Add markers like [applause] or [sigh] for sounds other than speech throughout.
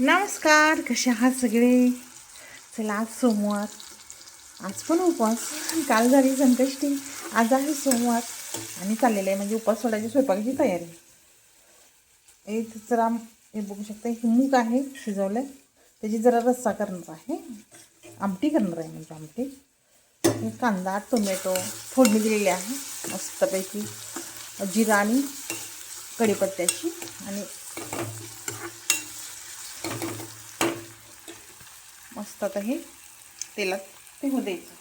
नमस्कार कसे आहात सगळे? चला आज सोमवार. आज पण उपवास. काल झाली संकष्टी. आज आहे सोमवार. आणि चाललेलं आहे म्हणजे उपवास सोडायची स्वयंपाकाची तयारी. हे जरा हे बघू शकता हे मूग आहे शिजवलं त्याची जरा रस्सा करणार आहे. आमटी करणार आहे म्हणजे आमटी. कांदा टोमॅटो फोडणी दिलेली आहे मस्तपैकी. जिरा आणि कढीपत्त्याची. आणि मस्त आता हे तेलात ते होऊ द्यायचं.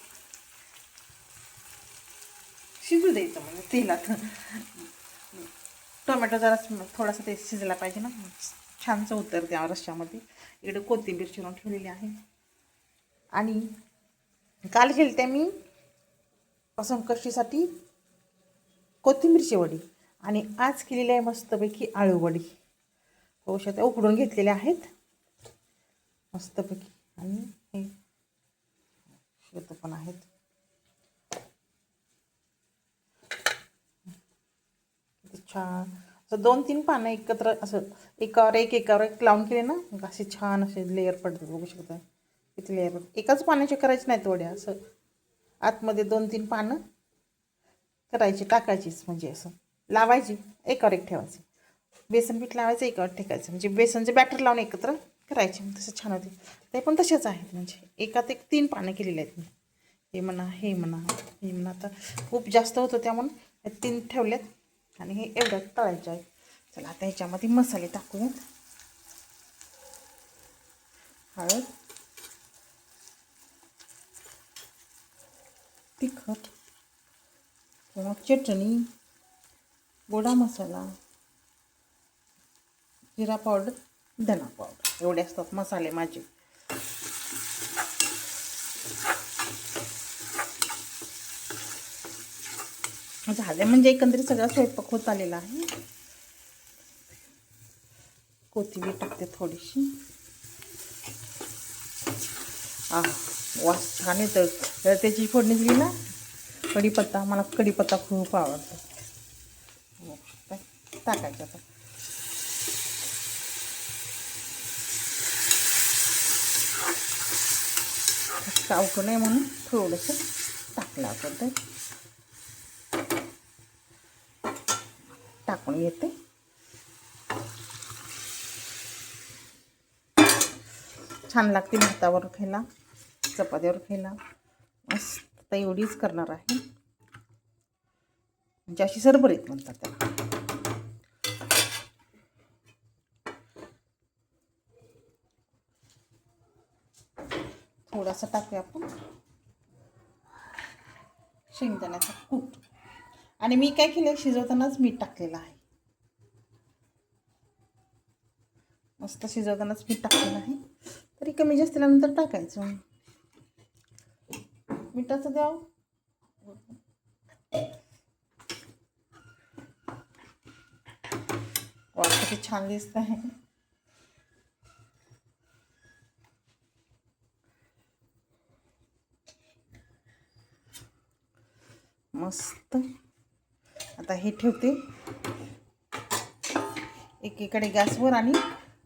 शिजू द्यायचं म्हणजे तेलात. टोमॅटो जरा थोडासा ते शिजला पाहिजे ना. छानचं उतर त्या रश्श्यामध्ये. इकडे कोथिंबीर चिरून ठेवलेली आहे. आणि काल केली मी संकष्टीसाठी कोथिंबीरची वडी. आणि आज केलेली आहे मस्तपैकी आळू वडी. होऊ उकडून घेतलेल्या आहेत. मस्तपैकी. आणि हे शेत पण आहेत. किती छान. असं दोन तीन पानं एकत्र असं एकावर एक एकावर एक लावून केले ना असे छान असे लेअर पडतात बघू शकता. किती लेअर पडतात. एकाच पाण्याचे करायचे नाहीत वड्या असं आतमध्ये दोन तीन पानं करायची टाकायचीच म्हणजे असं. लावायची एकावर एक ठेवायची. बेसन पीठ लावायचं एकावर ठेकायचं. म्हणजे बेसनचे बॅटर लावून एकत्र करायचे मग तसं छान होते. ते पण तसेच आहेत म्हणजे एकात एक तीन पानं केलेली आहेत मी. हे म्हणा हे म्हणा हे म्हणा. आता खूप जास्त होतं त्यामुळं हे तीन ठेवलेत आणि हे एवढ्यात तळायचे आहेत. चला आता ह्याच्यामध्ये मसाले टाकूयात. हळद. तिखट. किंवा चटणी. गोडा मसाला. जिरा पावडर धना पावडर. एवढे असतात मसाले माझे. झाले म्हणजे एकंदरीत सगळा स्वयंपाक होत आलेला आहे. कोथिंबीर टाकते थोडीशी. हा वास छान येतं तर त्याची फोडणी दिली ना कढीपत्ता मला कढीपत्ता खूप आवडतो. टाकायचा टाकायचं आता. चावकं नाही म्हणून थोडंसं टाकलं आपण ते टाकून येते। छान लागते भातावर खायला चपात्यावर खायला मस्त आता एवढीच करणार आहे. म्हणजे अशी सरबरीत म्हणतात त्याला. थोडासा टाकूया आपण. शेंगदाण्याचा कूट. आणि मी काय केलं शिजवतानाच मीठ टाकलेलं आहे. मस्त शिजवतानाच मीठ टाकलेलं आहे. तरी कमी जास्त नंतर टाकायचं. मिठाचं द्याव? वाटतं छान दिसत आहे मस्त. आता हे ठेवते. एकीकडे गॅसवर आणि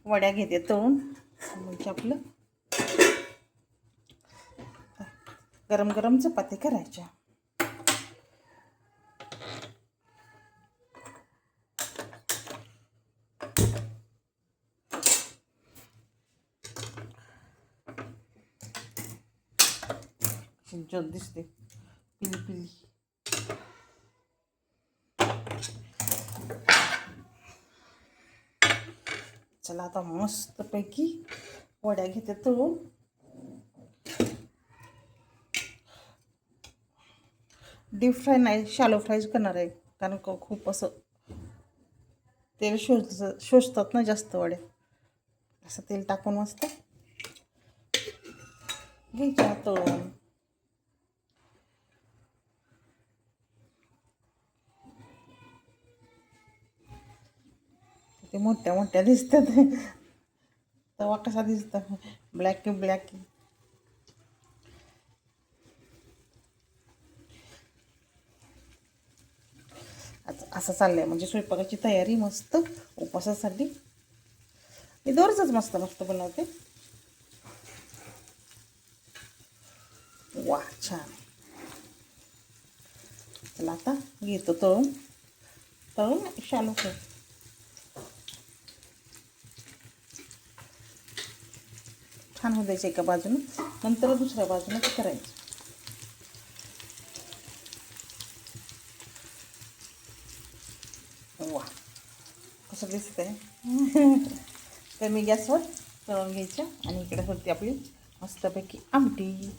वड्या घेते तळून. म्हणजे आपलं गरम गरम चपाती करायच्या. ज्योत दिसते. पिली पिली. चला आता मस्तपैकी वड्या घेते तळून. डीप फ्राय नाही शालो फ्रायच करणार आहे. कारण का खूप असं तेल शोष शोषतात ना जास्त वड्या असं तेल टाकून मस्त घ्यायच्या तळून. ते मोठ्या मोठ्या दिसतात. तवा कसा दिसतो? ब्लॅक ब्लॅक असं चाललंय. म्हणजे स्वयंपाकाची तयारी मस्त. उपवासासाठी. मी दोरच मस्त मस्त बनवते. वा छान. चला आता घेतो तळून. तळून शालू कर छान होऊ द्यायचं एका बाजूनं. नंतर दुसऱ्या बाजूनं ते करायचं. वा. कसं दिसतंय? [laughs] तर मी गॅसवर तळून घ्यायच्या आणि इकडे होती आपली मस्तपैकी आमटी.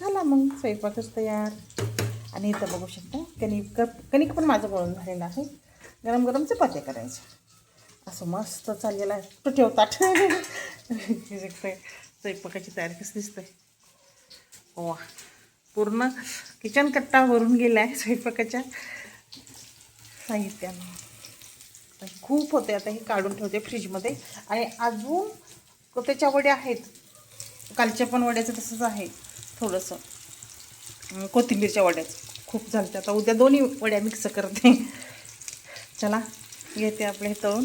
झाला मग स्वयंपाकच तयार? आणि इथं बघू शकता कणिक कणिक पण माझं गळून झालेलं आहे. गरम गरम चपात्या करायच्या. असं मस्त चाललेलं आहे. तो ठेवतात. स्वयंपाकाची तयारी कसं दिसतंय वा. पूर्ण किचन कट्टा भरून गेला आहे स्वयंपाकाच्या. साहित्यानं. खूप होते. आता हे काढून ठेवते फ्रीजमध्ये. आणि अजून त्याच्या वड्या आहेत. कालच्या पण वड्याचं तसंच आहे. थोडंसं. कोथिंबीरच्या वड्याचं. खूप झालं आता उद्या दोन्ही वड्या मिक्स करते. चला. घेते आपले हे तळून